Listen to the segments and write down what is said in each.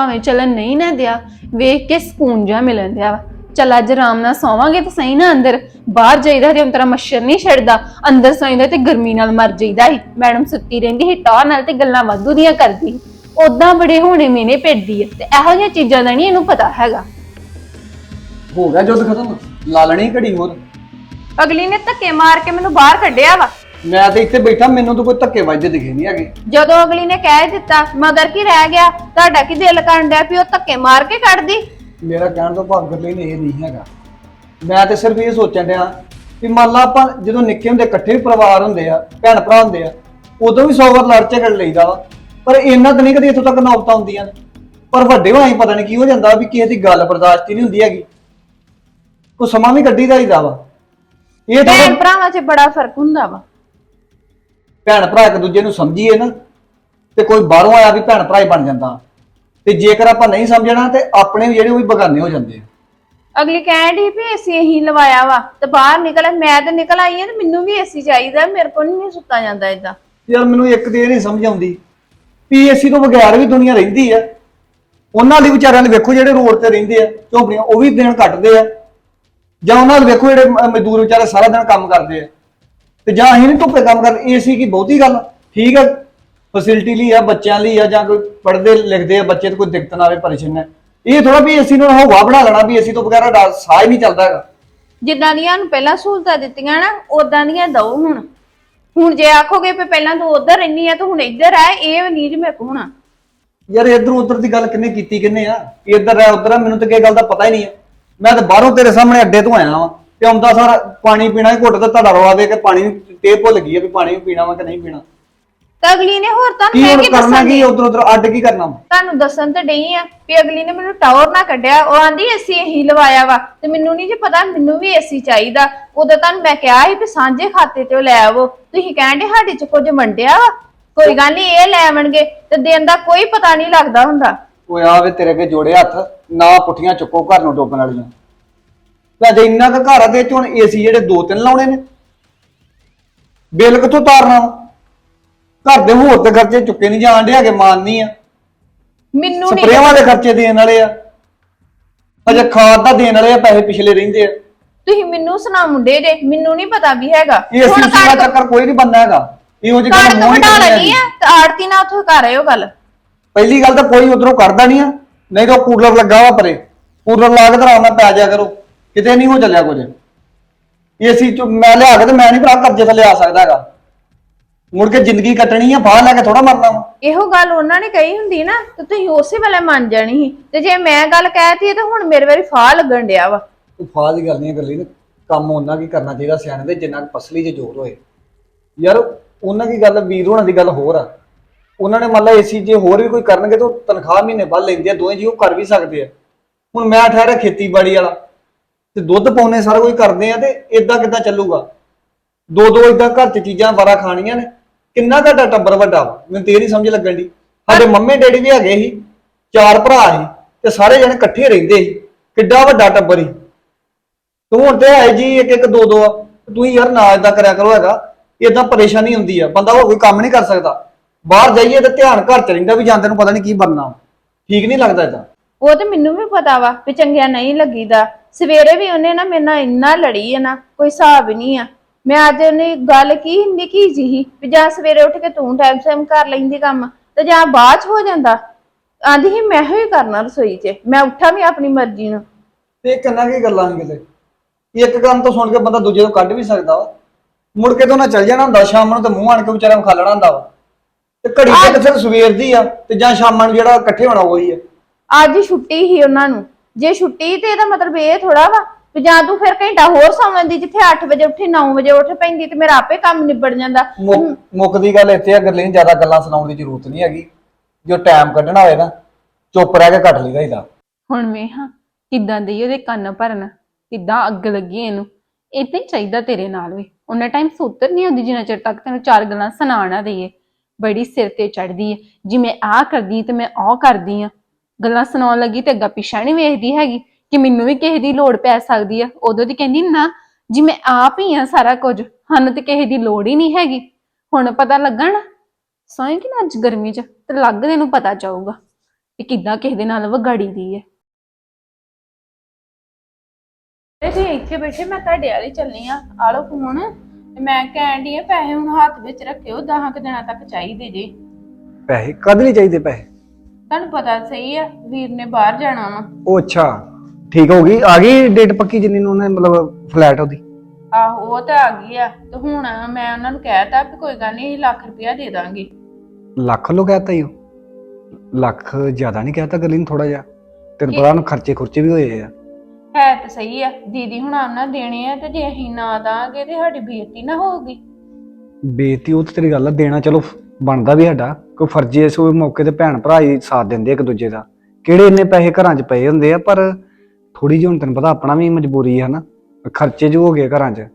ਭਾਵੇਂ ਚੱਲਣ ਨਹੀਂ ਨਾ ਦਿਆ ਵੇਖ ਕੇ ਸਕੂਨ ਜਿਹਾ ਮਿਲਣ ਦਿਆ ਵਾ। ਚੱਲ ਅੱਜ ਆਰਾਮ ਨਾਲ ਸੌਵਾਂਗੇ ਤੇ ਸਹੀ ਨਾ ਅੰਦਰ। ਬਾਹਰ ਜਾਈਦਾ ਤੇ ਅੰਤਰਾ ਮੱਛਰ ਨਹੀਂ ਛੱਡਦਾ। ਅੰਦਰ ਸੌਂਦਾ ਤੇ ਗਰਮੀ ਨਾਲ ਮਰ ਜਾਈਦਾ ਸੀ ਮੈਡਮ ਸੁੱਤੀ ਰਹਿੰਦੀ ਸੀ ਟਾਹ ਨਾਲ ਤੇ ਗੱਲਾਂ ਵਾਧੂ ਦੀਆਂ ਕਰਦੀ ਉਦਾਂ ਬੜੇ ਹੋਣੇ ਮੀਨੇ ਪੈਂਦੀ ਆ ਤੇ ਇਹੋ ਜਿਹੀਆਂ ਚੀਜ਼ਾਂ ਦਾ ਨਹੀਂ ਇਹਨੂੰ ਪਤਾ ਹੈਗਾ। ਹੋ ਗਿਆ ਜੁੱਧ ਖਤਮ? ਲਾ ਲੈਣੀ ਘੜੀ ਹੋਰ। ਅਗਲੀ ਨੇ ਧੱਕੇ ਮਾਰ ਕੇ ਮੈਨੂੰ ਬਾਹਰ ਕੱਢਿਆ ਵਾ। ਮੈਂ ਤੇ ਇੱਥੇ ਬੈਠਾ ਮੈਨੂੰ ਤਾਂ ਕੋਈ ਧੱਕੇ ਵੱਜਦੇ ਦਿਖੇ ਨਹੀਂ ਹੈਗੇ। ਜਦੋਂ ਅਗਲੀ ਨੇ ਕਹਿ ਦਿੱਤਾ ਮਗਰ ਕੀ ਰਹਿ ਗਿਆ? ਤੁਹਾਡਾ ਕੀ ਦਿਲ ਕਰਨ ਡਿਆ ਵੀ ਉਹ ਧੱਕੇ ਮਾਰ ਕੇ ਕੱਢਦੀ? ਮੇਰਾ ਕਹਿਣ ਤੋਂ ਭਾਵ ਲਈ ਇਹ ਨਹੀਂ ਹੈਗਾ। ਮੈਂ ਤੇ ਸਿਰਫ ਇਹ ਸੋਚਣ ਡਿਆ ਵੀ ਮੰਨ ਲਾ ਆਪਾਂ ਜਦੋਂ ਨਿੱਕੇ ਹੁੰਦੇ ਇਕੱਠੇ ਵੀ ਪਰਿਵਾਰ ਹੁੰਦੇ ਆ ਭੈਣ ਭਰਾ ਹੁੰਦੇ ਆ ਉਦੋਂ ਵੀ ਸੌ ਵਾਰ ਲੜ ਝਗੜ ਲਈਦਾ ਵਾ। ਪਰ ਇੰਨਾ ਤਾਂ ਨਹੀਂ ਕਦੇ ਇੱਥੋਂ ਤੱਕ ਨੌਬਤਾਂ ਹੁੰਦੀਆਂ ਨੇ ਪਰ ਵੱਡੇ ਹੋਏ ਪਤਾ ਨਹੀਂ ਕੀ ਹੋ ਜਾਂਦਾ ਵੀ ਕਿਸੇ ਦੀ ਗੱਲ ਬਰਦਾਸ਼ਤ ਹੀ ਨਹੀਂ ਹੁੰਦੀ ਹੈਗੀ। ਕੋ ਸਮਾਂ ਵੀ ਕੱਢੀ ਜਾਈਦਾ ਵਾ। ਇਹ ਭੈਣ ਤਾਂ ਭਰਾਵਾਂ 'ਚ ਬੜਾ ਫ਼ਰਕ ਹੁੰਦਾ ਵਾ। ਭੈਣ ਭਰਾ ਇੱਕ ਦੂਜੇ ਨੂੰ ਸਮਝੀਏ ਨਾ ਤੇ ਕੋਈ ਬਾਹਰੋਂ ਆਇਆ ਵੀ ਭੈਣ ਭਰਾ ਹੀ ਬਣ ਜਾਂਦਾ। ਤੇ ਜੇਕਰ ਆਪਾਂ ਨਹੀਂ ਸਮਝਣਾ ਤੇ ਆਪਣੇ ਵੀ ਜਿਹੜੇ ਉਹ ਵੀ ਬਗਾਨੇ ਹੋ ਜਾਂਦੇ ਆ। ਅਗਲੀ ਕਹਿਣ ਡਈ ਵੀ ਏਸੀ ਇਹੀ ਲਵਾਇਆ ਵਾ ਤੇ ਬਾਹਰ ਨਿਕਲ ਮੈਂ ਤੇ ਨਿਕਲ ਆਈ ਆ ਤੇ ਮੈਨੂੰ ਵੀ ਏਸੀ ਚਾਹੀਦਾ ਮੇਰੇ ਕੋਲ ਨਹੀਂ ਸੁੱਤਾ ਜਾਂਦਾ ਇਦਾਂ ਯਾਰ ਮੈਨੂੰ ਇੱਕ ਇਹ ਨਹੀਂ ਸਮਝ ਆਉਂਦੀ ਪੀਐਸਸੀ ਤੋਂ ਬਗੈਰ ਵੀ ਦੁਨੀਆ ਰਹਿੰਦੀ ਆ। ਉਹਨਾਂ ਲਈ ਵਿਚਾਰਿਆਂ ਨੂੰ ਵੇਖੋ ਜਿਹੜੇ ਰੋਡ ਤੇ ਰਹਿੰਦੇ ਆ ਝੋਪੜੀਆਂ ਉਹ ਵੀ ਦਿਨ ਕੱਟਦੇ ਆ। ਜਾਂ ਉਹਨਾਂ ਨੂੰ ਵੇਖੋ ਜਿਹੜੇ ਮ- ਮਜ਼ਦੂਰ ਵਿਚਾਰੇ ਸਾਰਾ ਦਿਨ ਕੰਮ ਕਰਦੇ ਆ। ਤੇ ਜਾਂ ਅਸੀਂ ਨਹੀਂ ਧੁੱਪੇ ਕੰਮ ਕਰਦੇ ਏਸੀ ਕੀ ਬਹੁਤੀ ਗੱਲ। ਠੀਕ ਆ ਫੈਸਿਲਿਟੀ ਲਈ ਆ ਬੱਚਿਆਂ ਲਈ ਆ ਜਾਂ ਕੋਈ ਪੜ੍ਹਦੇ ਲਿਖਦੇ ਆ ਬੱਚੇ ਤੇ ਕੋਈ ਦਿੱਕਤ ਨਾ ਆਵੇ ਪਰੇਸ਼ਾਨ ਹੈ ਇਹ ਥੋੜਾ ਵੀ ਏਸੀ ਨੂੰ ਹਵਾ ਬਣਾ ਲੈਣਾ ਵੀ ਏਸੀ ਤੋਂ ਬਗੈਰ ਡਾ- ਸਾਹ ਹੀ ਨਹੀਂ ਚੱਲਦਾ ਹੈਗਾ। ਜਿੱਦਾਂ ਦੀਆਂ ਨੂੰ ਪਹਿਲਾਂ ਸਹੂਲਤਾਂ ਦਿੱਤੀਆਂ ਨਾ ਉਦਾਂ ਦੀਆਂ ਦਓ ਹੁਣ। ਹੁਣ ਜੇ ਆਖੋਗੇ ਵੀ ਪਹਿਲਾਂ ਤੂੰ ਉਧਰ ਰਹਿਨੀ ਆ ਤੂੰ ਹੁਣ ਇੱਧਰ ਆ ਇਹ ਨਹੀਂ ਜੇ ਮੇਰੇ ਕੋਲ ਹੋਣਾ। ਯਾਰ ਇੱਧਰ ਉੱਧਰ ਦੀ ਗੱਲ ਕਿੰਨੇ ਕੀਤੀ ਕਿੰਨੇ ਆ? ਇੱਧਰ ਆ ਉੱਧਰ ਆ ਮੈਨੂੰ ਤਾਂ ਕਿਸੇ ਗੱਲ ਦਾ ਪਤਾ ਹੀ ਨਹੀਂ ਆ। ਮੈਂ ਤਾਂ ਬਾਹਰੋਂ ਤੇਰੇ ਸਾਹਮਣੇ ਅੱਡੇ ਤੋਂ ਆਇਆ ਵਾਂ। ਤੇ ਆਉਂਦਾ ਸਾਰਾ ਪਾਣੀ ਪੀਣਾ ਹੀ ਘੁੱਟ ਤੇ ਤੁਹਾਡਾ ਰਵਾ ਦੇ ਕੇ ਪਾਣੀ ਤੇ ਭੁੱਲ ਗਈ ਆ ਵੀ ਪਾਣੀ ਵੀ ਪੀਣਾ ਵਾ ਕਿ ਨਹੀਂ ਪੀਣਾ। ਤਾਂ ਅਗਲੀ ਨੇ ਹੋਰ ਤੁਹਾਨੂੰ ਕੀ ਮੈਂ ਹੁਣ ਕੀ ਕਰਨਾ ਦੱਸਾਂ ਕੀ ਉੱਧਰ ਉੱਧਰ ਅੱਡ ਕੀ ਕਰਨਾ ਵਾ? ਤੁਹਾਨੂੰ ਦੱਸਣ ਤੇ ਡਈ ਆ ਵੀ ਅਗਲੀ ਨੇ ਮੈਨੂੰ ਟਾਵਰ ਨਾ ਕੱਢਿਆ ਉਹ ਆਂਦੀ ਏਸੀ ਇਹੀ ਲਵਾਇਆ ਵਾ ਤੇ ਮੈਨੂੰ ਨਹੀਂ ਜੇ ਪਤਾ ਮੈਨੂੰ ਵੀ ਏਸੀ ਚਾਹੀਦਾ। ਉਦੋਂ ਤੁਹਾਨੂੰ ਮੈਂ ਕਿਹਾ ਸੀ ਵੀ ਸਾਂਝੇ ਖਾਤੇ ਤੇ ਉਹ ਲੈ ਆਵੋ। ਤੁਸੀਂ ਕਹਿੰਦੇ ਸਾਡੇ ਚ ਕੁਝ ਮੰਡਿਆ ਵਾ? ਕੋਈ ਗੱਲ ਨਹੀਂ ਇਹ ਲੈ ਆਵਣਗੇ ਤੇ ਦਿਨ ਦਾ ਕੋਈ ਪਤਾ ਨਹੀਂ ਲੱਗਦਾ ਹੁੰਦਾ। ਓਏ ਆ ਵੇ ਤੇਰੇ ਅੱਗੇ ਜੋੜੇ ਹੱਥ ਨਾ ਪੁੱਠੀਆਂ ਚੁੱਕੋ ਘਰ ਨੂੰ ਡੋਬਣ ਵਾਲੀਆਂ। ਤੇ ਜੇ ਇੰਨਾ ਕੁ ਘਰ ਆ ਤੇ ਇਹ 'ਚ ਹੁਣ ਏਸੀ ਜਿਹੜੇ ਦੋ ਤਿੰਨ ਲਾਉਣੇ ਨੇ। ਬਿੱਲ ਕਿੱਥੋਂ ਤਾਰਨਾ ਵਾ? ਘਰ ਦੇ ਹੋਰ ਤੇ ਖਰਚੇ ਚੁੱਕੇ ਨਹੀਂ ਜਾਣ ਦੇ ਹੈਗੇ ਮਾਨਨੀ ਆ। ਮੈਨੂੰ ਨਹੀਂ ਸਪਰੇਵਾਂ ਦੇ ਖਰਚੇ ਦੇਣ ਵਾਲੇ ਆ। ਅਜੇ ਖਾਦ ਦਾ ਦੇਣ ਵਾਲੇ ਆ ਪੈਸੇ ਪਿਛਲੇ ਰਹਿੰਦੇ ਆ। ਤੁਸੀਂ ਮੈਨੂੰ ਸੁਣਾ ਮੁੰਡੇ ਜੇ ਮੈਨੂੰ ਨਹੀਂ ਪਤਾ ਵੀ ਹੈਗਾ। ਇਹ ਹੁਣ ਅਸੀਂ ਦਾ ਚੱਕਰ ਕੋਈ ਨਹੀਂ ਬੰਦਾ ਹੈਗਾ। ਇਹੋ ਜਿਹੀ ਗੱਲ ਤੋਂ ਮੂੰਹ ਨਹੀਂ ਕਰਨੀ ਲੈਣੀ ਹੈਗੀ। ਆ? ਤੇ ਆੜਤੀ ਨਾਲ ਉੱਥੇ ਕਰ ਆਇਓ ਗੱਲ। ਪਹਿਲੀ ਗੱਲ ਤਾਂ ਕੋਈ ਉਧਰੋਂ ਕਰਦਾ ਨਹੀਂ ਆ। ਨਹੀਂ ਤਾਂ ਕੂਲਰ ਲੱਗਾ ਵਾ ਪਰੇ। ਕੂਲਰ ਲਾ ਕੇ ਤਾਂ ਆਰਾਮ ਨਾਲ ਪੈ ਜਾ ਕਰੋ। ਕਿਤੇ ਨਹੀਂ ਹੋ ਚੱਲਿਆ ਕੁਝ। ਇਹ ਅਸੀਂ ਚ ਮੈਂ ਲਿਆ ਕੇ ਤੇ ਮੈਂ ਨਹੀਂ ਭਰਾ ਕਰਜ਼ੇ ਥੱਲੇ ਆ ਸਕਦਾ ਹੈਗਾ। ਮੁੜ ਕੇ ਜ਼ਿੰਦਗੀ ਕੱਟਣੀ ਆ ਬਾਹਰ ਲੈ ਕੇ ਥੋੜਾ ਮਰਨਾ ਵਾ। ਇਹੋ ਗੱਲ ਉਹਨਾਂ ਨੇ ਕਹੀ ਹੁੰਦੀ ਨਾ ਤੇ ਤੁਸੀਂ ਉਸੇ ਵੇਲੇ ਮੰਨ ਜਾਣੀ ਸੀ। ਤੇ ਜੇ ਮੈਂ ਗੱਲ ਕਹਿਤੀ ਤੇ ਹੁਣ ਮੇਰੇ ਵਾਰੀ ਫਾਹ ਲੱਗਣ ਡਿਆ ਵਾ। ਕੋਈ ਫਾਹ ਦੀ ਗੱਲ ਨਹੀਂ ਗੱਲੀ ਨੇ ਕੰਮ ਉਹਨਾਂ ਕੀ ਕਰਨਾ ਚਾਹੀਦਾ ਸਿਆਣੇ ਦੇ ਜਿੰਨਾ ਕੁ ਪਸਲੀ 'ਚ ਜ਼ੋਰ ਹੋਏ। ਯਾਰ ਉਹਨਾਂ ਦੀ ਗੱਲ ਵੀਰ ਹੋਣਾ ਦੀ ਗੱਲ ਹੋਰ ਆ। ਉਹਨਾਂ ਨੇ ਮੰਨ ਲਾ ਏਸੀ ਜੇ ਹੋਰ ਵੀ ਕੋਈ ਕਰਨਗੇ ਤਾਂ ਉਹ ਤਨਖਾਹ ਮਹੀਨੇ ਬਾਅਦ ਲੈਂਦੇ ਆ ਦੋਵੇਂ ਜੀ ਉਹ ਕਰ ਵੀ ਸਕਦੇ ਆ। ਹੁਣ ਮੈਂ ਠਹਿਰਾ ਖੇਤੀਬਾੜੀ ਵਾਲਾ। ਤੇ ਦੁੱਧ ਪਾਉਣੇ ਸਾਰਾ ਕੁਝ ਕਰਦੇ ਆ ਤੇ ਇਦਾਂ ਕਿੱਦਾਂ ਚੱਲੂਗਾ? ਦੋ ਦੋ ਇਦਾਂ ਘਰ 'ਚ ਚੀਜ਼ਾਂ ਵਾਰਾ ਖਾਣੀਆਂ ਨੇ। ਕਿੰਨਾ ਤੁਹਾਡਾ ਟੱਬਰ ਵੱਡਾ ਵਾ? ਮੈਨੂੰ ਤੇ ਇਹ ਨਹੀਂ ਸਮਝ ਲੱਗਣ ਦੀ ਸਾਡੇ ਮੰਮੀ ਡੈਡੀ ਵੀ ਹੈਗੇ ਸੀ ਚਾਰ ਭਰਾ ਸੀ ਤੇ ਸਾਰੇ ਜਣੇ ਇਕੱਠੇ ਰਹਿੰਦੇ ਸੀ। ਕਿੱਡਾ ਵੱਡਾ ਟੱਬਰ ਸੀ। ਤੂੰ ਹੁਣ ਤੇ ਹੈ ਜੀ ਇੱਕ ਇੱਕ ਦੋ ਦੋ ਆ। ਤੂੰ ਯਾਰ ਨਾ ਇਦਾਂ ਕਰਿਆ ਕਰੋ ਹੈਗਾ। ਇਦਾਂ ਪਰੇਸ਼ਾਨੀ ਹੁੰਦੀ ਆ। ਬੰਦਾ ਹੋਰ ਕੋਈ ਕੰਮ ਨਹੀਂ ਕਰ ਸਕਦਾ। ਬਾਹਰ ਜਾਈਏ ਤੇ ਧਿਆਨ ਘਰ ਚ ਰਹਿੰਦਾ ਵੀ ਜਾਂਦੇ ਨੂੰ ਪਤਾ ਨਹੀਂ ਕੀ ਬਣਨਾ। ਠੀਕ ਨਹੀਂ ਲੱਗਦਾ ਇਦਾਂ ਉਹ ਤੇ ਮੈਨੂੰ ਵੀ ਪਤਾ ਵਾ ਵੀ ਚੰਗਿਆ ਨਹੀਂ ਲੱਗੀਦਾ। ਸਵੇਰੇ ਵੀ ਉਹਨੇ ਨਾ ਮੇਰੇ ਨਾਲ ਇੰਨਾ ਲੜੀ ਹੈ ਨਾ ਕੋਈ ਹਿਸਾਬ ਹੀ ਨਹੀਂ ਆ। ਮੈਂ ਅੱਜ ਉਹਨੇ ਗੱਲ ਕੀ ਨਿੱਕੀ ਜਿਹੀ? ਵੀ ਜਾਂ ਸਵੇਰੇ ਉੱਠ ਕੇ ਤੂੰ ਟਾਈਮ ਟਾਈਮ ਕਰ ਲੈਂਦੀ ਕੰਮ ਤੇ ਜਾਂ ਬਾਅਦ ਚ ਹੋ ਜਾਂਦਾ। ਆਂਦੀ ਸੀ ਮੈਂ ਹੀ ਕਰਨਾ ਰਸੋਈ 'ਚ ਮੈਂ ਉੱਠਾਂ ਵੀ ਆਪਣੀ ਮਰਜ਼ੀ ਨਾਲ। ਤੇ ਕਿੰਨਾ ਕੀ ਗੱਲਾਂ ਨੇ ਕਿਤੇ? ਇੱਕ ਕੰਮ ਤੋਂ ਸੁਣ ਕੇ ਬੰਦਾ ਦੂਜੇ ਤੋਂ ਕੱਢ ਵੀ ਸਕਦਾ ਵਾ। ਮੁੜ ਕੇ ਤੋਂ ਨਾ ਚੱਲ ਜਾਣਾ ਹੁੰਦਾ ਸ਼ਾਮ ਨੂੰ ਤੇ ਮੂੰਹ ਆਣ ਕੇ ਵਿਚਾਰਾ ਨੂੰ ਖਾ ਲੈਣਾ ਹੁੰਦਾ ਵਾ। ਤੇ ਘੜੀ ਤੇ ਫਿਰ ਸਵੇਰ ਦੀ ਆ ਤੇ ਜਾਂ ਸ਼ਾਮਾਂ ਨੂੰ ਜਿਹੜਾ ਇਕੱਠੇ ਹੋਣਾ ਉਹੀ ਆ। ਅੱਜ ਹੀ ਛੁੱਟੀ ਸੀ ਉਹਨਾਂ ਨੂੰ। ਜੇ ਛੁੱਟੀ ਤੇ ਇਹਦਾ ਮਤਲਬ ਇਹ ਥੋੜਾ ਵਾ ਵੀ ਜਾਂ ਤੂੰ ਫਿਰ ਘੰਟਾ ਹੋਰ ਸੌਂ ਲੈਂਦੀ ਜਿੱਥੇ 8 ਵਜੇ ਉੱਠੇ 9 ਵਜੇ ਉੱਠ ਪੈਂਦੀ ਤੇ ਮੇਰਾ ਆਪੇ ਕੰਮ ਨਿਬੜ ਜਾਂਦਾ। ਮੁੱਕ- ਮੁੱਕਦੀ ਗੱਲ ਇੱਥੇ ਆ ਗਰਲੀਨ ਜ਼ਿਆਦਾ ਗੱਲਾਂ ਸੁਣਾਉਣ ਦੀ ਜ਼ਰੂਰਤ ਨਹੀਂ ਹੈਗੀ। ਜੋ ਟਾਈਮ ਕੱਢਣਾ ਹੋਏ ਨਾ ਚੁੱਪ ਰਹਿ ਕੇ ਕੱਟ ਲਈਦਾ ਇਹਦਾ। ਹੁਣ ਵੇ ਹਾਂ ਕਿੱਦਾਂ ਦੇ ਉਹਦੇ ਕੰਨ ਭਰਨ ਕਿੱਦਾਂ ਅੱਗ ਲੱਗੀ ਇਹਨੂੰ। ਏਦਾਂ ਹੀ ਚਾਹੀਦਾ ਤੇਰੇ ਨਾਲ ਵੀ। ਉਹਨਾਂ ਟਾਈਮ ਸੂਤਰ ਨਹੀਂ ਹੁੰਦੀ ਜਿੰਨਾ ਚਿਰ ਤੱਕ ਤੈਨੂੰ ਚਾਰ ਗੱਲਾਂ ਸੁਣਾਣਾ ਦਈਏ ਬੜੀ ਸਿਰ ਤੇ ਚੜਦੀ ਹੈ। ਜਿਵੇਂ ਆਹ ਕਰਦੀ ਤੇ ਮੈਂ ਆਹ ਕਰਦੀ ਆ ਗੱਲਾਂ ਸੁਣਾਉਣ ਲੱਗੀ ਤੇ ਅੱਗਾ ਪਿਛਾ ਨਹੀਂ ਵੇਖਦੀ ਹੈਗੀ ਕਿ ਮੈਨੂੰ ਵੀ ਕਿਸੇ ਦੀ ਲੋੜ ਪੈ ਸਕਦੀ ਆ। ਉਦੋਂ ਦੀ ਕਹਿੰਦੀ ਨਾ ਜੀ ਮੈਂ ਆਪ ਹੀ ਆ ਸਾਰਾ ਕੁਝ ਸਾਨੂੰ ਤੇ ਕਿਸੇ ਦੀ ਲੋੜ ਹੀ ਨਹੀਂ ਹੈਗੀ। ਹੁਣ ਪਤਾ ਲੱਗਣ ਸੌਂ ਕਿ ਨਾ ਅੱਜ ਗਰਮੀ ਚ ਤੇ ਲੱਗ ਦੇ ਨੂੰ ਪਤਾ ਚਾਊਗਾ ਤੇ ਕਿੱਦਾਂ ਕਿਸੇ ਦੇ ਨਾਲ ਵਿਗਾੜੀ ਦੀ ਹੈ ਤੇ ਤੁਸੀਂ ਇੱਥੇ ਬੈਠੇ ਮੈਂ ਤੁਹਾਡੇ ਵਾਲੀ ਚੱਲਨੀ ਆ। ਆ ਲਓ ਫੋਨ। ਤੇ ਮੈਂ ਕਹਿਣ ਡਈ ਆ ਪੈਸੇ ਹੁਣ ਹੱਥ ਵਿੱਚ ਰੱਖਿਓ 10 ਕੁ ਦਿਨਾਂ ਤੱਕ ਚਾਹੀਦੇ ਜੇ। ਪੈਸੇ ਕਦ ਲਈ ਚਾਹੀਦੇ ਪੈਸੇ? ਤੁਹਾਨੂੰ ਪਤਾ ਸਹੀ ਆ ਵੀਰ ਨੇ ਬਾਹਰ ਜਾਣਾ ਵਾ। ਉਹ ਅੱਛਾ ਠੀਕ ਹੋ ਗਈ। ਆ ਗਈ ਡੇਟ ਪੱਕੀ ਜਿੰਨੀ ਨੂੰ ਉਹਨੇ ਮਤਲਬ ਫਲੈਟ ਉਹਦੀ? ਆਹੋ ਉਹ ਤਾਂ ਆ ਗਈ ਆ। ਤੇ ਹੁਣ ਮੈਂ ਉਹਨਾਂ ਨੂੰ ਕਹਿਤਾ ਕਿ ਕੋਈ ਗੱਲ ਨਹੀਂ ਲੱਖ ਰੁਪਇਆ ਦੇ ਦਾਂਗੇ। ਲੱਖ ਲੋ ਕਹਤਾ ਹੀ ਉਹ। ਲੱਖ ਜ਼ਿਆਦਾ ਨਹੀਂ ਕਹਤਾ ਗਲੀ ਨੂੰ ਥੋੜਾ ਜਿਹਾ। ਤੈਨੂੰ ਪਤਾ ਉਹਨੂੰ ਖਰਚੇ ਖੁਰਚੇ ਵੀ ਹੋਏ ਆ। ਹੈ ਤਾਂ ਸਹੀ ਆ। ਦੀਦੀ ਹੁਣ ਉਹਨਾਂ ਦੇਣੇ ਆ ਤੇ ਜੇ ਅਸੀਂ ਨਾ ਦਾਂਗੇ ਤੇ ਸਾਡੀ ਬੇਇੱਜ਼ਤੀ ਨਾ ਹੋਊਗੀ। ਬੇਇੱਜ਼ਤੀ ਉਹ ਤੇ ਤੇਰੀ ਗੱਲ ਆ ਦੇਣਾ ਚਲੋ ਬਣਦਾ ਵੀ ਸਾਡਾ। ਕੋਈ ਫਰਜ਼ੀ ਇਸ ਮੌਕੇ ਤੇ ਭੈਣ ਭਰਾ ਹੀ ਸਾਥ ਦਿੰਦੇ ਇੱਕ ਦੂਜੇ ਦਾ। ਕਿਹੜੇ ਇੰਨੇ ਪੈਸੇ ਘਰਾਂ 'ਚ ਪਏ ਹੁੰਦੇ ਆ ਪਰ ਥੋੜੀ ਜਿਹੀ ਹੁਣ ਤੈਨੂੰ ਪਤਾ ਆਪਣਾ ਵੀ ਮਜਬੂਰੀ ਹੈ ਨਾ ਖਰਚੇ ਜੋ ਹੋ ਗਏ ਘਰਾਂ 'ਚ।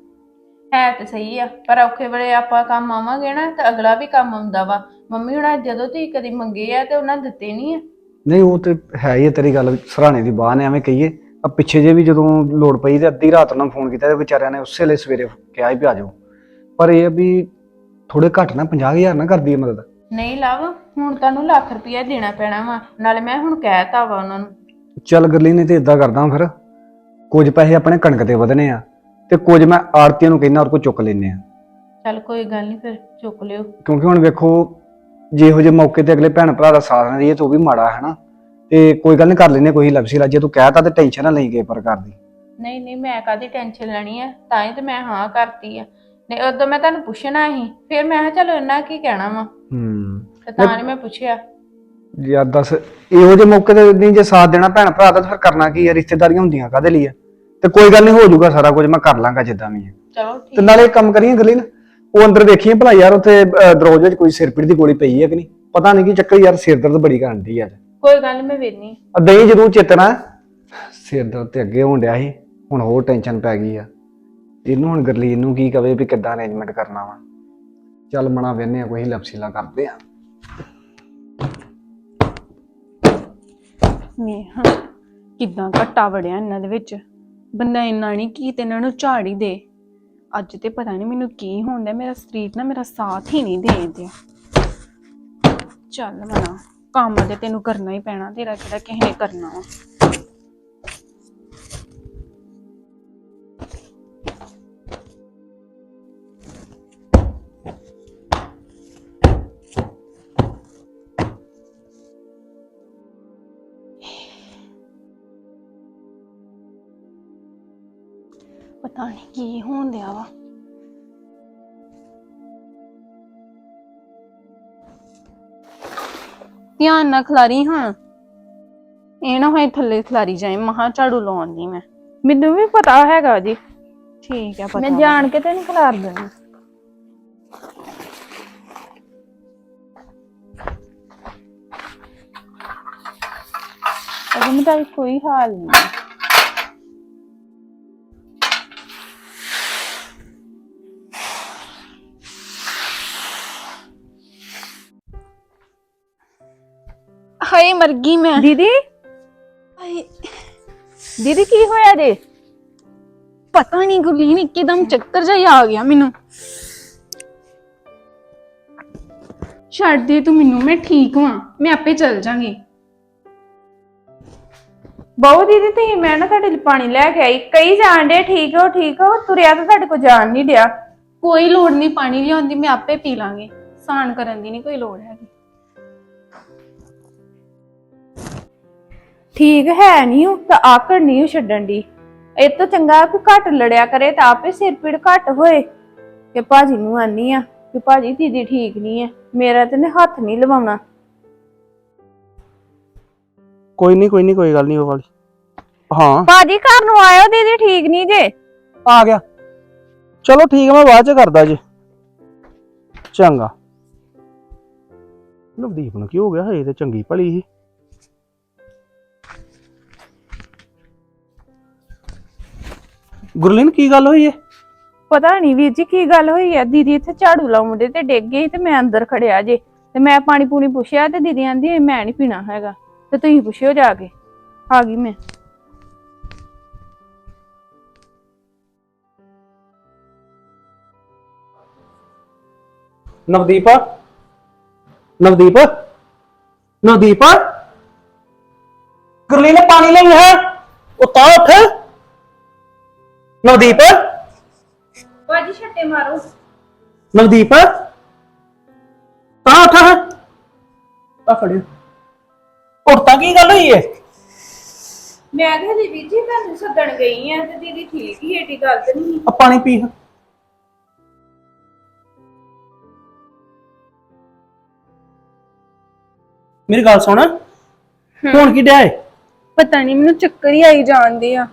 ਹੈ ਤਾਂ ਸਹੀ ਆ ਪਰ ਔਖੇ ਵੇਲੇ ਆਪਾਂ ਕੰਮ ਆਵਾਂਗੇ ਨਾ ਤੇ ਅਗਲਾ ਵੀ ਕੰਮ ਆਉਂਦਾ ਵਾ। ਮੰਮੀ ਹੁਣਾਂ ਜਦੋਂ ਤੁਸੀਂ ਕਦੀ ਮੰਗੇ ਆ ਤੇ ਉਹਨਾਂ ਦਿੱਤੇ ਨਹੀਂ ਆ। ਨਹੀਂ ਉਹ ਤੇ ਹੈ ਹੀ ਆ ਤੇਰੀ ਗੱਲ ਸਰਾਣੇ ਦੀ ਬਾਹ ਨੇ ਐਵੇਂ ਕਹੀਏ। ਆ ਪਿੱਛੇ ਜੇ ਵੀ ਜਦੋਂ ਲੋੜ ਪਈ ਤੇ ਅੱਧੀ ਰਾਤ ਨੂੰ ਫੋਨ ਕੀਤਾ ਤੇ ਵਿਚਾਰਿਆਂ ਨੇ ਉਸੇ ਵੇਲੇ ਸਵੇਰੇ ਕਿਹਾ ਹੀ ਵੀ ਆ ਜਾਓ। ਪਰ ਇਹ ਆ ਵੀ ਥੋੜੇ ਘੱਟ ਨਾ 50000 ਨਾ ਕਰਦੀ ਹੈ ਮਦਦ। ਨਹੀਂ ਲਵ ਹੁਣ ਤੁਹਾਨੂੰ ਲੱਖ ਰੁਪਇਆ ਦੇਣਾ ਪੈਣਾ ਵਾ ਨਾਲੇ ਮੈਂ ਹੁਣ ਕਹਿਤਾ ਵਾ ਉਹਨਾਂ ਨੂੰ। ਚੱਲ ਗਰਲੀ ਨੇ ਤੇ ਇਦਾਂ ਕਰਦਾ ਫਿਰ। ਕੁਝ ਪੈਸੇ ਆਪਣੇ ਕਣਕ ਤੇ ਵਧਨੇ ਆ ਤੇ ਕੁਝ ਮੈਂ ਆੜਤੀਆਂ ਨੂੰ ਕਹਿੰਦਾ ਔਰ ਕੋ ਚੁੱਕ ਲੈਨੇ ਆ। ਚੱਲ ਕੋਈ ਗੱਲ ਨਹੀਂ ਫਿਰ ਚੁੱਕ ਲਿਓ। ਕਿਉਂਕਿ ਹੁਣ ਵੇਖੋ ਜੇ ਇਹੋ ਜਿਹੇ ਮੌਕੇ ਤੇ ਅਗਲੇ ਭੈਣ ਭਰਾ ਦਾ ਸਾਥ ਨਾ ਦਈਏ ਤਾਂ ਉਹ ਵੀ ਮਾੜਾ ਹੈ ਨਾ ਤੇ ਕੋਈ ਗੱਲ ਨਹੀਂ ਕਰ ਲੈਨੇ ਕੋਈ ਲਬਸੀ ਲਾ ਜੇ ਤੂੰ ਕਹਿਤਾ ਤੇ ਟੈਨਸ਼ਨ ਨਾ ਲਈ ਕਿਸੇ ਪ੍ਰਕਾਰ ਦੀ ਨਹੀਂ ਨਹੀਂ ਮੈਂ ਕਾਦੀ ਟੈਨਸ਼ਨ ਲੈਣੀ ਆ? ਤਾਂ ਹੀ ਤੇ ਮੈਂ ਹਾਂ ਕਰਤੀ ਆ। ਨਹੀਂ ਉਦੋਂ ਮੈਂ ਤੁਹਾਨੂੰ ਪੁੱਛਣਾ ਸੀ ਫਿਰ ਮੈਂ ਕਿਹਾ ਚਲੋ ਇਹਨਾਂ ਕੀ ਕਹਿਣਾ ਵਾ? ਹੂੰ ਤੇ ਤਾਂ ਨਹੀਂ ਮੈਂ ਪੁੱਛਿਆ। ਯਾਰ ਦੱਸ ਇਹੋ ਜਿਹੇ ਮੌਕੇ ਤੇ ਨਹੀਂ ਜੇ ਸਾਥ ਦੇਣਾ ਭੈਣ ਭਰਾ ਦਾ ਤਾਂ ਫਿਰ ਕਰਨਾ ਕੀ ਹੈ ਰਿਸ਼ਤੇਦਾਰੀਆਂ ਹੁੰਦੀਆਂ ਕਾਹਦੇ ਲਈ ਆ? ਤੇ ਕੋਈ ਗੱਲ ਨਹੀਂ ਹੋ ਜਾਊਗਾ ਸਾਰਾ ਕੁਝ ਮੈਂ ਕਰ ਲਾਂਗਾ ਜਿੱਦਾਂ ਵੀ ਹੈ ਚਲੋ ਤੇ ਠੀਕ ਨਾਲੇ ਇੱਕ ਕੰਮ ਕਰੀਏ ਗਲੀ ਨਾ ਉਹ ਅੰਦਰ ਵੇਖੀਏ ਭਲਾ ਯਾਰ ਉੱਥੇ ਅਹ, ਦਰਵਾਜ਼ੇ ਵਿੱਚ ਕੋਈ ਸਿਰ ਪੀੜ ਦੀ ਗੋਲੀ ਪਈ ਹੈ ਕਿ ਨਹੀਂ? ਪਤਾ ਨਹੀਂ ਕੀ ਚੱਕਰ ਯਾਰ ਸਿਰ ਦਰਦ ਬੜੀ ਕਰਨ ਦੀ ਅੱਜ। ਕੋਈ ਗੱਲ ਨੀ ਮੈਂ ਵੇਖਨੀ ਅੱਦਾਂ ਹੀ ਜਦੋਂ ਚੇਤਨਾ। ਸਿਰ ਦਰਦ ਤੇ ਅੱਗੇ ਹੋਣ ਡਿਆ ਸੀ ਹੁਣ ਹੋਰ ਟੈਨਸ਼ਨ ਪੈ ਗਈ ਆ। ਇਹਨੂੰ ਹੁਣ ਗਰਲੀਨ ਨੂੰ ਕੀ ਕਵੇ ਵੀ ਕਿੱਦਾਂ ਅਰੇਂਜਮੈਂਟ ਕਰਨਾ ਵਾ? ਚੱਲ ਮਣਾ ਵੇਨੇ ਆ, ਕੋਈ ਲਪਸੀਲਾ ਕਰਦੇ ਆ। ਮੈਂ ਹਾਂ ਕਿੱਦਾਂ ਘੱਟਾ ਵੜਿਆ ਇਹਨਾਂ ਦੇ ਵਿੱਚ? ਬੰਦਾ ਇੰਨਾ ਨਹੀਂ ਕੀ ਤੇ ਇਹਨਾਂ ਨੂੰ ਝਾੜ ਹੀ ਦੇ। ਅੱਜ ਤੇ ਪਤਾ ਨਹੀਂ ਮੈਨੂੰ ਕੀ ਹੁੰਦਾ, ਮੇਰਾ ਸਰੀਰ ਨਾ ਮੇਰਾ ਸਾਥ ਹੀ ਨਹੀਂ ਦੇ ਚੱਲ ਮਨਾ, ਕੰਮ ਤੇ ਤੈਨੂੰ ਕਰਨਾ ਹੀ ਪੈਣਾ, ਤੇਰਾ ਕਿਹੜਾ ਕਿਸੇ ਨੇ ਕਰਨਾ ਵਾ? ਪਤਾ ਨਹੀਂ ਕੀ ਹੋਣ ਦਿਆ ਵਾ। ਧਿਆਨ ਨਾਲ ਖਲਾਰੀ ਹਾਂ ਇਹ ਨਾ ਹੋਏ ਥੱਲੇ ਖਲਾਰੀ ਜਾਏ ਮਹਾ ਝਾੜੂ ਲਾਉਂਦੀ ਮੈਂ। ਮੈਨੂੰ ਵੀ ਪਤਾ ਹੈਗਾ ਜੀ। ਠੀਕ ਹੈ ਪਤਾ ਮੈਂ। ਜਾਣ ਕੇ ਤੇ ਨਹੀਂ ਖਿਲਾਰ ਦੇਣਾ। ਅਜੇ ਕੋਈ ਹਾਲ ਨਹੀਂ ਹਾਏ ਮਰ ਗਈ ਮੈਂ। ਦੀਦੀ? ਹਾਏ। ਦੀਦੀ ਕੀ ਹੋਇਆ ਜੇ? ਪਤਾ ਨਹੀਂ ਗੁਰਲੀਨ ਇੱਕਦਮ ਚੱਕਰ ਜਿਹਾ ਆ ਗਿਆ ਮੈਨੂੰ। ਛੱਡ ਦੇ ਤੂੰ ਮੈਨੂੰ ਮੈਂ ਠੀਕ ਹਾਂ ਮੈਂ ਆਪੇ ਚੱਲ ਜਾਵਾਂਗੀ ਬਹੁ ਦੀਦੀ ਤੁਸੀਂ ਮੈਂ ਨਾ ਤੁਹਾਡੇ ਲਈ ਪਾਣੀ ਲੈ ਕੇ ਆਈ। ਕਈ ਜਾਣ ਡੇ ਠੀਕ ਹੋ ਠੀਕ ਹੋ ਤੁਰਿਆ ਤਾਂ ਤੁਹਾਡੇ ਕੋ ਜਾਣ ਨਹੀਂ ਡਿਆ। ਕੋਈ ਲੋੜ ਨਹੀਂ ਪਾਣੀ ਲਿਆਉਣ ਦੀ ਮੈਂ ਆਪੇ ਪੀ ਲਾਂਗੀ। ਸਾਨ ਕਰਨ ਦੀ ਨਹੀਂ ਕੋਈ ਲੋੜ ਹੈਗੀ। ਠੀਕ ਹੈ ਨਹੀਂ ਉਹ ਤਾਂ ਆਕੜ ਨਹੀਂ ਉਹ ਛੱਡਣ ਦੀ। ਇਹ ਤੋਂ ਚੰਗਾ ਕਿ ਘੱਟ ਲੜਿਆ ਕਰੇ ਤਾਂ ਆਪੇ ਸਿਰ ਪੀੜ ਘੱਟ ਹੋਏ। ਕਿ ਭਾਜੀ ਨੂੰ ਆਨੀ ਆ ਕਿ ਭਾਜੀ ਦੀਦੀ ਠੀਕ ਨਹੀਂ ਹੈ ਮੇਰਾ ਤੇ ਨੇ ਹੱਥ ਨਹੀਂ ਲਵਾਉਣਾ। ਕੋਈ ਨਹੀਂ ਕੋਈ ਨਹੀਂ ਕੋਈ ਗੱਲ ਨਹੀਂ ਉਹ ਵਾਲੀ। ਹਾਂ। ਭਾਜੀ ਘਰ ਨੂੰ ਆਇਓ ਦੀਦੀ ਠੀਕ ਨਹੀਂ ਜੇ। ਆ ਗਿਆ। ਚਲੋ ਠੀਕ ਆ ਮੈਂ ਬਾਅਦ ਚ ਕਰਦਾ ਜੀ। ਚੰਗਾ। ਨਵਦੀਪ ਨੂੰ ਕੀ ਹੋ ਗਿਆ ਹਏ ਤੇ ਚੰਗੀ ਭਲੀ ਸੀ। ਗੁਰਲੀਨ ਕੀ ਗੱਲ ਹੋਈ ਏ? ਪਤਾ ਨਹੀਂ ਵੀਰ ਜੀ ਕੀ ਗੱਲ ਹੋਈ ਹੈ ਦੀਦੀ ਇੱਥੇ ਝਾੜੂ ਲਾਉਂਦੇ ਤੇ ਡਿੱਗ ਗਈ ਤੇ ਮੈਂ ਅੰਦਰ ਖੜਿਆ ਜੇ। ਤੇ ਮੈਂ ਪਾਣੀ ਪੂਣੀ ਪੁੱਛਿਆ ਤੇ ਦੀਦੀ ਆਂਦੀ ਮੈਂ ਨਹੀਂ ਪੀਣਾ ਹੈਗਾ। ਤੇ ਤੁਸੀਂ ਪੁੱਛਿਓ ਜਾ ਕੇ। ਆ ਗਈ ਮੈਂ। ਨਵਦੀਪ? ਨਵਦੀਪ? ਨਵਦੀਪ? ਗੁਰਲੀਨ ਪਾਣੀ ਲਈ ਹੈ ਉਹ ਤਾਂ ਉੱਠ। ਨਵਦੀਪ? ਬਾਜੀ ਛੱਟੇ ਮਾਰੋ। ਨਵਦੀਪ? ਤਾਂ ਉੱਠ ਆ। ਫੜਿਓ ਉੱਠ ਤਾਂ ਕੀ ਗੱਲ ਹੋਈ ਏ? ਮੈਂ ਕਿਹਾ ਜੀ ਵੀਰ ਜੀ ਤੁਹਾਨੂੰ ਸੱਦਣ ਗਈ ਆ ਤੇ ਦੀਦੀ ਠੀਕ ਹੀ ਏਡੀ ਗੱਲ ਤੇ ਨਹੀਂ। ਆ ਪਾਣੀ ਪੀ ਮੇਰੀ ਗੱਲ ਸੁਣ। ਹੁਣ ਕੀ ਡਿਆ ਏ? ਪਤਾ ਨਹੀਂ ਮੈਨੂੰ ਚੱਕਰ ਹੀ ਆਈ ਜਾਂਦੇ ਆ।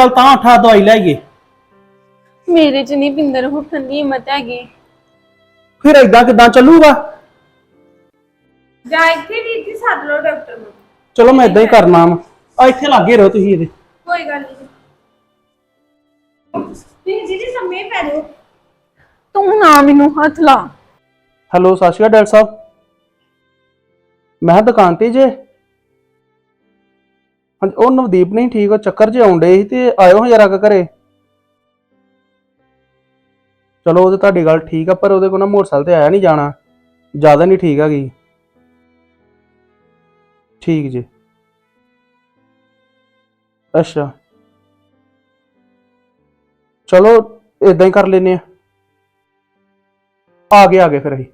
ਚੱਲ ਤਾਂ ਉਠਾ ਦਵਾਈ ਲੈ ਆਈਏ। ਮੇਰੇ ਚ ਨਹੀਂ ਪਿੰਦਰ ਉੱਠਣ ਦੀ ਹਿੰਮਤ ਹੈਗੀ। ਫਿਰ ਏਦਾਂ ਕਿਦਾਂ ਚੱਲੂਗਾ? ਜਾਂ ਇੱਥੇ ਵੀਰ ਜੀ ਸੱਦ ਲਓ ਡਾਕਟਰ ਨੂੰ। ਚਲੋ ਮੈਂ ਏਦਾਂ ਹੀ ਕਰਨਾ ਵਾ। ਆ ਇੱਥੇ ਲੱਗੇ ਰਹੋ ਤੁਸੀਂ ਇਹਦੇ। ਕੋਈ ਗੱਲ ਨਹੀਂ ਤੁਸੀਂ ਦੀਦੀ ਸਮੇਂ ਪੈ ਜਾਓ। ਤੂੰ ਨਾ ਮੈਨੂੰ ਹੱਥ ਲਾ। ਹੈਲੋ ਸਤਿ ਸ਼੍ਰੀ ਅਕਾਲ ਡਾਕਟਰ ਸਾਹਿਬ। ਮੈਂ ਕਿਹਾ ਦੁਕਾਨ ਤੇ ਜੇ। ਹਾਂਜੀ, ਉਹ ਨਵਦੀਪ ਨਹੀਂ, ਠੀਕ ਉਹ ਚੱਕਰ 'ਚ ਆਉਂਦੇ ਸੀ ਤੇ ਆਇਓ ਹਾਂ ਜਰਾ ਕੁ ਘਰੇ। ਚਲੋ, ਉਹ ਤੇ ਤੁਹਾਡੀ ਗੱਲ ਠੀਕ ਆ, ਪਰ ਉਹਦੇ ਕੋਲ ਨਾ ਮੋਟਰਸਾਈਕਲ ਤੇ ਆਇਆ ਨਹੀਂ ਜਾਣਾ। ਜ਼ਿਆਦਾ ਨਹੀਂ ਠੀਕ ਹੈਗੀ। ਠੀਕ ਜੀ। ਅੱਛਾ। ਚਲੋ ਇਦਾਂ ਹੀ ਕਰ ਲੈਨੇ ਆ ਆ ਗਏ ਆ ਗਏ ਫਿਰ ਅਸੀਂ।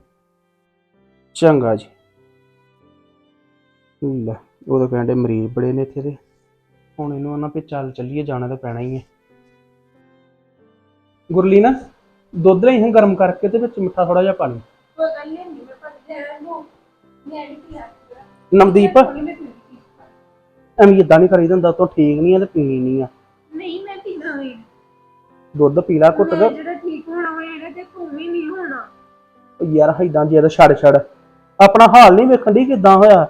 ਚੰਗਾ ਜੀ। ਲੈ। ਉਹ ਤਾਂ ਕਹਿੰਦੇ ਮਰੀਜ਼ ਬੜੇ ਨੇ ਇੱਥੇ ਦੇ। ਹੁਣ ਇਹਨੂੰ ਉਹਨਾਂ ਪੇ ਚੱਲ ਚੱਲੀਏ ਜਾਣਾ ਤਾਂ ਪੈਣਾ ਹੀ ਹੈ। ਗੁਰਲੀ ਨਾ ਦੁੱਧ ਲਈ ਹੁਣ ਗਰਮ ਕਰਕੇ ਤੇ ਵਿੱਚ ਮਿੱਠਾ ਥੋੜਾ ਜਿਹਾ ਪਾਣੀ ਕੋਈ ਗੱਲ ਨਹੀਂ ਮੈਂ ਪਤਾ ਹੈ ਨੂੰ ਮੈਂ ਨਹੀਂ ਪੀਆ। ਨਵਦੀਪ? ਐਵੇਂ ਇਦਾਂ ਨਹੀਂ ਕਰੀਦਾ ਹੁੰਦਾ ਤੋਂ ਠੀਕ ਨਹੀਂ ਆ ਤੇ ਪੀਣੀ ਨਹੀਂ ਆ। ਨਹੀਂ ਮੈਂ ਪੀਣਾ ਹੋਈ ਦੁੱਧ ਪੀ ਲਾ ਘੁੱਟ ਕੇ। ਜਿਹੜਾ ਠੀਕ ਹੋਣਾ ਹੋਇਆ ਇਹਦਾ ਤੇ ਵੀ ਨਹੀਂ ਹੋਣਾ। ਯਾਰ ਏਦਾਂ ਜੇ ਤਾਂ ਛੱਡ ਛੱਡ। ਆਪਣਾ ਹਾਲ ਨਹੀਂ ਵੇਖਣ ਦੀ ਕਿਦਾਂ ਹੋਇਆ।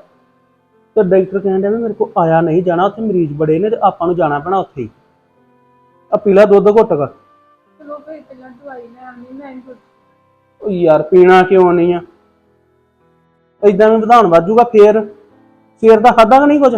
ਤੇ ਡਾਕਟਰ ਕਹਿੰਦਾ ਵੀ ਮੇਰੇ ਕੋ ਆਇਆ ਨਹੀਂ ਜਾਣਾ ਉੱਥੇ ਮਰੀਜ਼ ਬੜੇ ਨੇ ਤੇ ਆਪਾਂ ਨੂੰ ਜਾਣਾ ਪੈਣਾ ਉੱਥੇ ਹੀ। ਆ ਪੀ ਲਾ ਦੁੱਧ ਘੁੱਟ ਕੇ। ਚਲੋ ਫਿਰ ਪਹਿਲਾਂ ਦਵਾਈ ਲੈ ਆਉਣੀ ਮੈਂ ਕੁਝ ਉਹ ਯਾਰ ਪੀਣਾ ਕਿਉਂ ਨਹੀਂ ਆ? ਏਦਾਂ ਵੀ ਵਧਾਉਣ ਵਾਜੂਗਾ ਫੇਰ? ਫੇਰ ਤਾਂ ਖਾਦਾ ਕਿ ਨਹੀਂ ਕੁਝ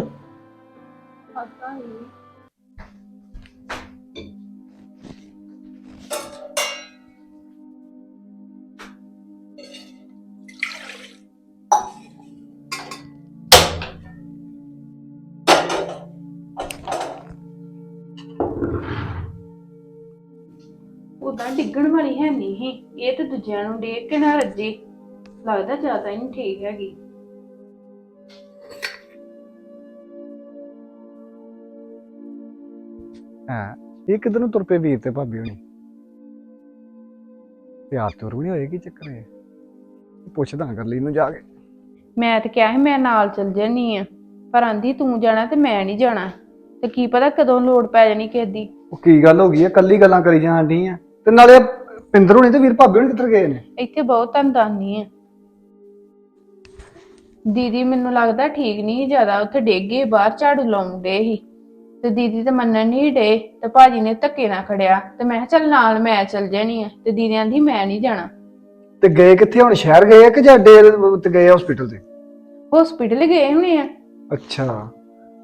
ਉਦਾਂ ਡਿੱਗਣ ਵਾਲੀ ਹੈ ਨਹੀਂ ਸੀ। ਇਹ ਤੇ ਦੂਜਿਆਂ ਨੂੰ ਦੇਖ ਕੇ ਨਾ ਰੱਜੀ। ਲੱਗਦਾ ਜ਼ਿਆਦਾ ਹੀ ਨਹੀਂ ਠੀਕ ਹੈਗੀ। ਹਾਂ ਇਹ ਕਿਧਰ ਨੂੰ ਤੁਰ ਪਏ ਵੀਰ ਤੇ ਭਾਬੀ ਹੋਣੀ? ਪਿਆਰ ਤੁਰ ਵੀ ਨਹੀਂ ਹੋਏ ਕੀ ਚੱਕਰ ਹੈ? ਪੁੱਛਦਾ ਕਰ ਲਈ ਨੂੰ ਜਾ ਕੇ। ਮੈਂ ਤੇ ਕਿਹਾ ਸੀ ਮੈਂ ਨਾਲ ਚੱਲ ਜਾਨੀ ਆ ਪਰ ਆਂਦੀ ਤੂੰ ਜਾਣਾ ਤੇ ਮੈਂ ਨਹੀਂ ਜਾਣਾ। ਤੇ ਕੀ ਪਤਾ ਕਦੋਂ ਲੋੜ ਪੈ ਜਾਣੀ ਕਿਸੇ ਦੀ। ਉਹ ਕੀ ਗੱਲ ਹੋ ਗਈ ਹੈ? ਕੱਲੀ ਗੱਲਾਂ ਕਰੀ ਜਾਣ ਡਈ ਆ। ਤੇ ਨਾਲੇ ਪਿੰਦਰ ਹੋਣੀ ਤੇ ਵੀਰ ਭਾਬੀ ਹੋਣੀ ਕਿੱਧਰ ਗਏ ਨੇ? ਇੱਥੇ ਬਹੁਤ ਤੰਦਾਨੀ ਆ। ਦੀਦੀ ਮੈਨੂੰ ਲੱਗਦਾ ਠੀਕ ਨਹੀਂ ਜ਼ਿਆਦਾ ਉੱਥੇ ਡੇਗੇ ਬਾਹਰ ਝਾੜੂ ਲਾਉਂਦੇ ਸੀ। ਤੇ ਦੀਦੀ ਤੇ ਮੰਨਣ ਨਹੀਂ ਡੇ ਤੇ ਭਾਜੀ ਨੇ ਧੱਕੇ ਨਾ ਖੜਿਆ। ਤੇ ਮੈਂ ਕਿਹਾ ਚੱਲ ਨਾਲ ਮੈਂ ਚੱਲ ਜਾਣੀ ਆ। ਤੇ ਦੀਦੀ ਆਂਦੀ ਮੈਂ ਨਹੀਂ ਜਾਣਾ। ਤੇ ਗਏ ਕਿੱਥੇ? ਹੁਣ ਸ਼ਹਿਰ ਗਏ ਆ ਕਿ ਜਾਂ ਅੱਡੇ ਤੇ ਗਏ ਹਸਪੀਟਲ ਤੇ? ਹਸਪੀਟਲ ਗਏ ਹੋਣੇ ਆ। ਅੱਛਾ।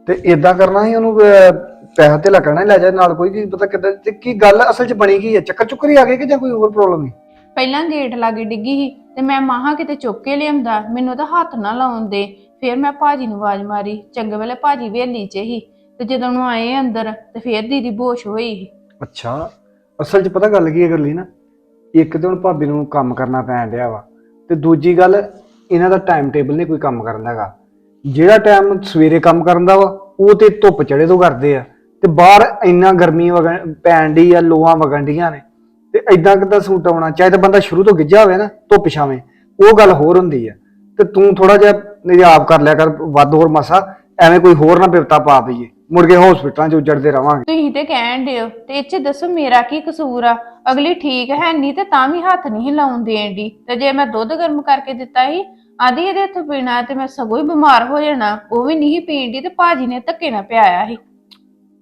ਤੇ ਇਦਾਂ ਕਰਨਾ ਸੀ ਉਹਨੂੰ ਅਹ, ਪੈਸਾ ਤੇ ਲੱਗਣਾ ਹੀ ਲੈ ਜਾ ਨਾਲ ਕੋਈ ਕੀ ਪਤਾ ਕਿੱਦਾਂ ਤੇ ਕੀ ਗੱਲ ਅਸਲ 'ਚ ਬਣੀ ਕੀ ਹੈ? ਚੱਕਰ ਚੁੱਕਰ ਹੀ ਆ ਗਏ ਕਿ ਜਾਂ ਕੋਈ ਹੋਰ ਪ੍ਰੋਬਲਮ ਹੈ? ਪਹਿਲਾਂ ਗੇਟ ਲਾਗੇ ਡਿੱਗੀ ਸੀ ਤੇ ਮੈਂ ਮਾਹਾ ਕਿਤੇ ਚੁੱਕ ਕੇ ਲਿਆਂਦਾ ਮੈਨੂੰ ਤਾਂ ਹੱਥ ਨਾ ਲਾਉਣ ਦੇ। ਫਿਰ ਮੈਂ ਭਾਜੀ ਨੂੰ ਆਵਾਜ਼ ਮਾਰੀ ਚੰਗੇ ਵੇਲੇ ਭਾਜੀ ਵੇਲੀ 'ਚ ਹੀ ਤੇ ਜਦੋਂ ਨੂੰ ਆਏ ਅੰਦਰ ਤੇ ਫਿਰ ਦੀਦੀ ਬੋਸ਼ ਹੋਈ ਸੀ। ਅੱਛਾ ਅਸਲ 'ਚ ਪਤਾ ਗੱਲ ਕੀ ਹੈ ਕਰਲੀ ਨਾ ਇੱਕ ਤੇ ਹੁਣ ਭਾਬੀ ਨੂੰ ਕੰਮ ਕਰਨਾ ਪੈਣ ਡਿਆ ਵਾ ਤੇ ਦੂਜੀ ਗੱਲ ਇਹਨਾਂ ਦਾ ਟਾਈਮ ਟੇਬਲ ਨਹੀਂ ਕੋਈ ਕੰਮ ਕਰਨ ਦਾ ਹੈਗਾ। ਜਿਹੜਾ ਟਾਈਮ ਸਵੇਰੇ ਕੰਮ ਕਰਨ ਦਾ ਵਾ ਉਹ ਤੇ ਧੁੱਪ ਚੜੇ ਤੋਂ ਕਰਦੇ ਆ। ਤੇ ਬਾਹਰ ਇੰਨਾ ਗਰਮੀ ਵਗਣ ਪੈਣ ਡਈ ਆ ਲੋਆਂ ਵਗਣ ਡੀਆਂ ਨੇ। ਤੇ ਐਦਾਂ ਕਿੱਦਾਂ ਸੂਟ ਆਉਣਾ? ਚਾਹੇ ਤਾਂ ਬੰਦਾ ਸ਼ੁਰੂ ਤੋਂ ਗਿੱਜਾ ਹੋਵੇ ਨਾ, ਧੁੱਪ ਛਾਵੇਂ। ਉਹ ਗੱਲ ਹੋਰ ਹੁੰਦੀ ਆ। ਤੇ ਤੂੰ ਥੋੜਾ ਜਿਹਾ ਨਿਜਾਬ ਕਰ ਲਿਆ ਕਰ, ਵੱਧ ਹੋਰ ਮਸਾ। ਐਵੇਂ ਕੋਈ ਹੋਰ ਨਾ ਬਿਪਤਾ ਪਾ ਦਈਏ। ਮੁੜ ਕੇ ਹਸਪੀਟਲਾਂ 'ਚ ਉੱਜੜਦੇ ਰਵਾਂਗੇ। ਤੁਸੀਂ ਤੇ ਕਹਿਣ ਦਿਓ ਤੇ ਇੱਥੇ ਦੱਸੋ ਮੇਰਾ ਕੀ ਕਸੂਰ ਆ? ਅਗਲੀ ਠੀਕ ਹੈ ਨਹੀਂ ਤੇ ਤਾਂ ਵੀ ਹੱਥ ਨਹੀਂ ਲਾਉਣ ਦੇਣ ਦੀ ਤੇ ਜੇ ਮੈਂ ਦੁੱਧ ਗਰਮ ਕਰਕੇ ਦਿੱਤਾ ਸੀ, ਆਂਦੀ ਇਹਦੇ ਹੱਥ ਪੀਣਾ ਤੇ ਮੈਂ ਸਗੋਂ ਹੀ ਬਿਮਾਰ ਹੋ ਜਾਣਾ। ਉਹ ਵੀ ਨਹੀਂ ਪੀਣ ਦੀ ਤੇ ਭਾਜੀ ਨੇ ਧੱਕੇ ਨਾਲ ਪਿਆਇਆ ਸੀ।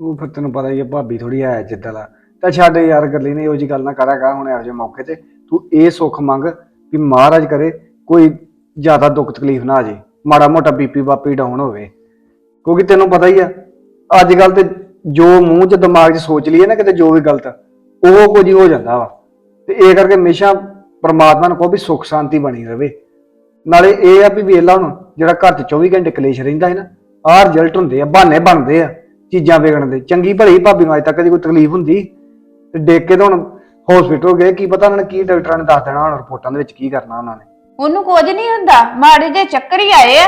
ਉਹ ਫਿਰ ਤੈਨੂੰ ਪਤਾ ਹੀ ਹੈ ਭਾਬੀ ਥੋੜੀ ਹੈ ਜਿੱਦਾਂ ਦਾ ਤਾਂ ਛੱਡ ਯਾਰ ਗੱਲੀ ਨੇ ਇਹੋ ਜੀ ਗੱਲ ਨਾ ਕਰਿਆ ਕਰ ਹੁਣ ਇਹੋ ਜਿਹੇ ਮੌਕੇ ਤੇ। ਤੂੰ ਇਹ ਸੁੱਖ ਮੰਗ ਵੀ ਮਹਾਰਾਜ ਕਰੇ, ਕੋਈ ਜ਼ਿਆਦਾ ਦੁੱਖ ਤਕਲੀਫ ਨਾ ਆ ਜੇ, ਮਾੜਾ ਮੋਟਾ ਬੀਪੀ ਬਾਪੀ ਡਾਊਨ ਹੋਵੇ। ਕਿਉਂਕਿ ਤੈਨੂੰ ਪਤਾ ਹੀ ਆ ਅੱਜ ਕੱਲ ਤੇ ਜੋ ਮੂੰਹ 'ਚ ਦਿਮਾਗ 'ਚ ਸੋਚ ਲਈਏ ਨਾ ਕਿਤੇ ਜੋ ਵੀ ਗਲਤ, ਉਹ ਕੁਝ ਹੀ ਹੋ ਜਾਂਦਾ ਵਾ। ਤੇ ਇਹ ਕਰਕੇ ਹਮੇਸ਼ਾ ਪ੍ਰਮਾਤਮਾ ਨੂੰ ਕਹੋ ਵੀ ਸੁੱਖ ਸ਼ਾਂਤੀ ਬਣੀ ਰਵੇ। ਨਾਲੇ ਇਹ ਆ ਵੀ ਵੇਲਾ ਹੁਣ, ਜਿਹੜਾ ਘਰ 'ਚ 24 ਘੰਟੇ ਕਲੇਸ਼ ਰਹਿੰਦਾ ਹੈ ਨਾ, ਆਹ ਰਿਜ਼ਲਟ ਹੁੰਦੇ ਆ, ਬਹਾਨੇ ਬਣਦੇ ਆ। ਚੀਜ਼ਾਂ ਵਿਗੜਨ ਦੇ। ਚੰਗੀ ਭਲੀ ਭਾਬੀ ਨੂੰ ਅਜੇ ਤੱਕ ਕਦੀ ਕੋਈ ਤਕਲੀਫ ਹੁੰਦੀ? ਤੇ ਡੇਕ ਕੇ ਤਾਂ ਹੁਣ ਹਸਪੀਟਲ ਗਏ, ਕੀ ਪਤਾ ਉਹਨਾਂ ਨੇ ਕੀ ਡਾਕਟਰਾਂ ਨੇ ਦੱਸ ਦੇਣਾ, ਹੁਣ ਰਿਪੋਰਟਾਂ ਦੇ ਵਿੱਚ ਕੀ ਕਰਨਾ ਉਹਨਾਂ ਨੇ। ਉਹਨੂੰ ਕੁਝ ਨਹੀਂ ਹੁੰਦਾ, ਮਾੜੇ ਜੇ ਚੱਕਰ ਹੀ ਆਏ ਆ।